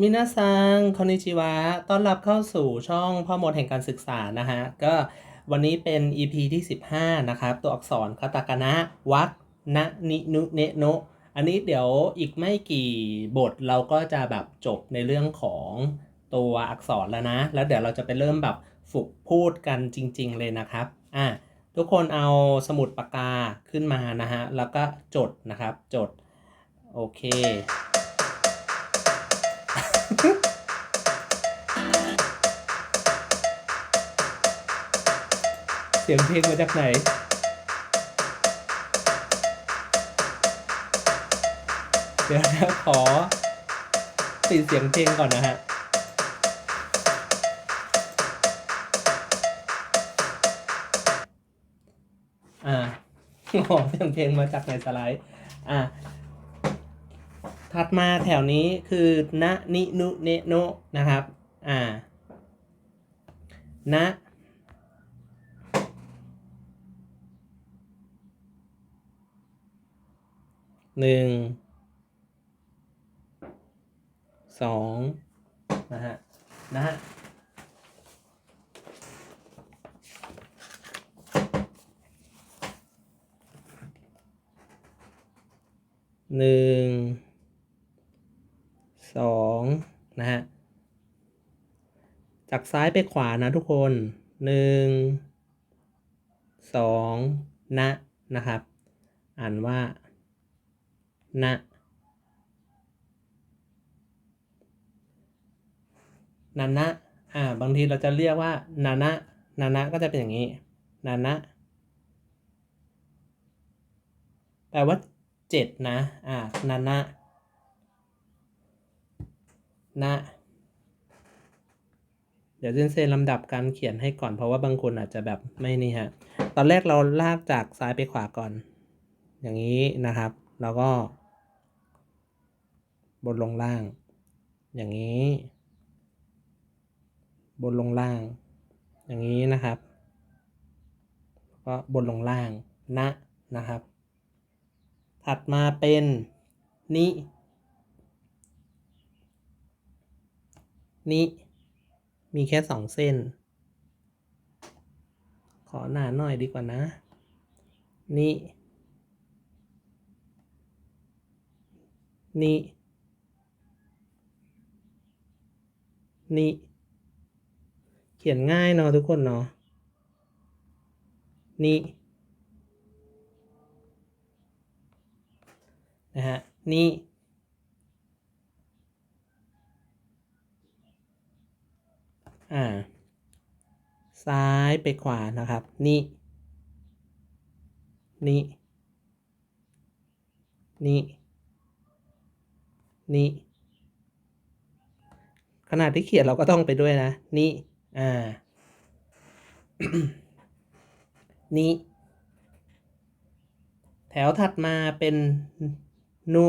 มินาซังคอนิชิวะ ต้อนรับเข้าสู่ช่องพ่อมดแห่งการศึกษานะฮะ ก็วันนี้เป็น EP ที่ 15 นะครับ ตัวอักษรคาตาคานะวักนะนินุเนโนะอันนี้เดี๋ยวอีกไม่กี่บทเราก็จะแบบจบในเรื่องของตัวอักษรแล้วนะ แล้วเดี๋ยวเราจะไปเริ่มแบบฝึกพูดกันจริง ๆ เลยนะครับ อะทุกคนเอาสมุดปากกาขึ้นมานะฮะ แล้วก็จดนะครับ จด โอเค เสียงเพลงมาจากไหน เดี๋ยวนะขอติดเสียงเพลงก่อนนะฮะอ่าขอเสียงเพลงมาจากในสไลด์ อ่าถัดมาแถวนี้คือนะนินุเนโนนะครับ อ่านะ หนึ่งสองนะฮะ นะฮะหนึ่งสองนะฮะ จากซ้ายไปขวานะทุกคนหนึ่งสองนะนะครับ อ่านว่า นะนานะอ่า บางทีเราจะเรียกว่านานะนานะก็จะเป็นอย่างนี้นานะแปลว่าเจ็ดนะ อ่านานะนะ เดี๋ยวเซนเซลำดับการเขียนให้ก่อนเพราะว่าบางคนอาจจะแบบไม่นี่ฮะ ตอนแรกเราลากจากซ้ายไปขวาก่อน อย่างนี้นะครับ แล้วก็ บนลงล่าง อย่างนี้ บนลงล่าง อย่างนี้นะครับ ก็บนลงล่างนะนะครับ ถัดมาเป็นนินิมีแค่สองเส้น ขอหนาหน่อยดีกว่านะ นินิ นิเขียนง่ายเนาะทุกคนเนาะนินะฮะนิอ่า ซ้ายไปขวานะครับ นินินินิ นาดที่เขียนเราก็ต้องไปด้วยนะ นี่ อ่า นี่ แถวถัดมาเป็นนุ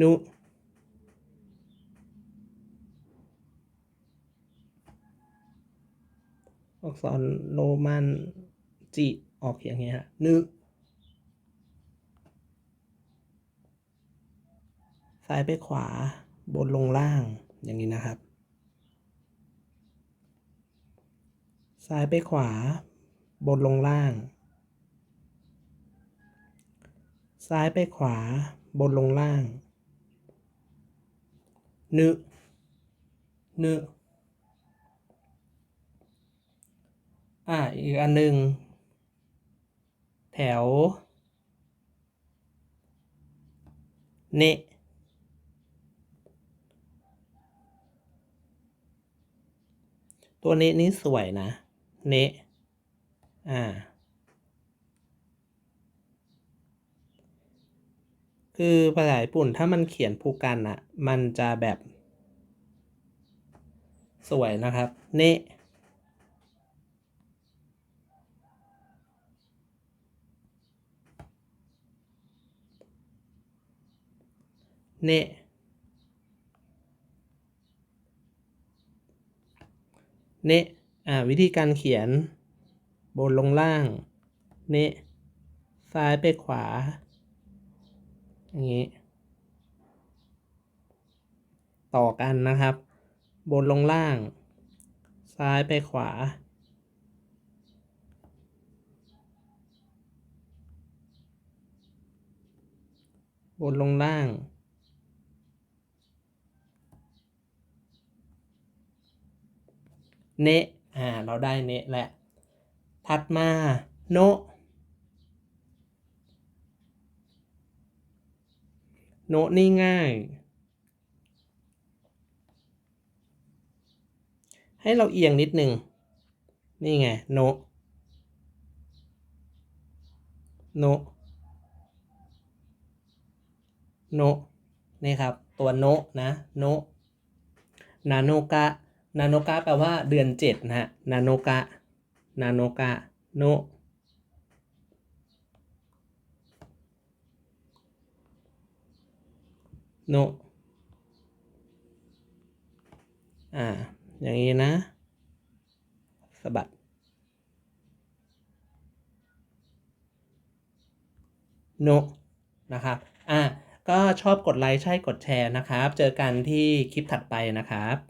นุ อักษรโรมันจิออกอย่างเงี้ยฮะนึซ้ายไปขวาบนลงล่างอย่างนี้นะครับ ซ้ายไปขวา บนลงล่าง ซ้ายไปขวา บนลงล่าง นึนึอ่าอีกอันหนึ่งแถว เนตัวเนะนี่สวยนะ เนอ่า คือภาษาญี่ปุ่นถ้ามันเขียนผูกกันอะมันจะแบบ สวยนะครับ เนเนเนอ่าวิธีการเขียนบนลงล่าง เนซ้ายไปขวา อย่างนี้ ต่อกันนะครับ บนลงล่าง ซ้ายไปขวา บนลงล่าง เนะอ่า เราได้เนะแล้วถัดมา โนะ โนะนี่ง่าย ให้เราเอียงนิดนึง นี่ไง โนะโนะโนะนี่ครับ ตัวโนะนะโนะนาโนกะ นาโนกะแปลว่าเดือนเจ็ดนะฮะ นาโนกะ นาโนกะ โน โนะอ่า อย่างนี้นะสะบัด โนะนะครับ อ่า ก็ชอบกดไลค์ ใช่กดแชร์นะครับ เจอกันที่คลิปถัดไปนะครับ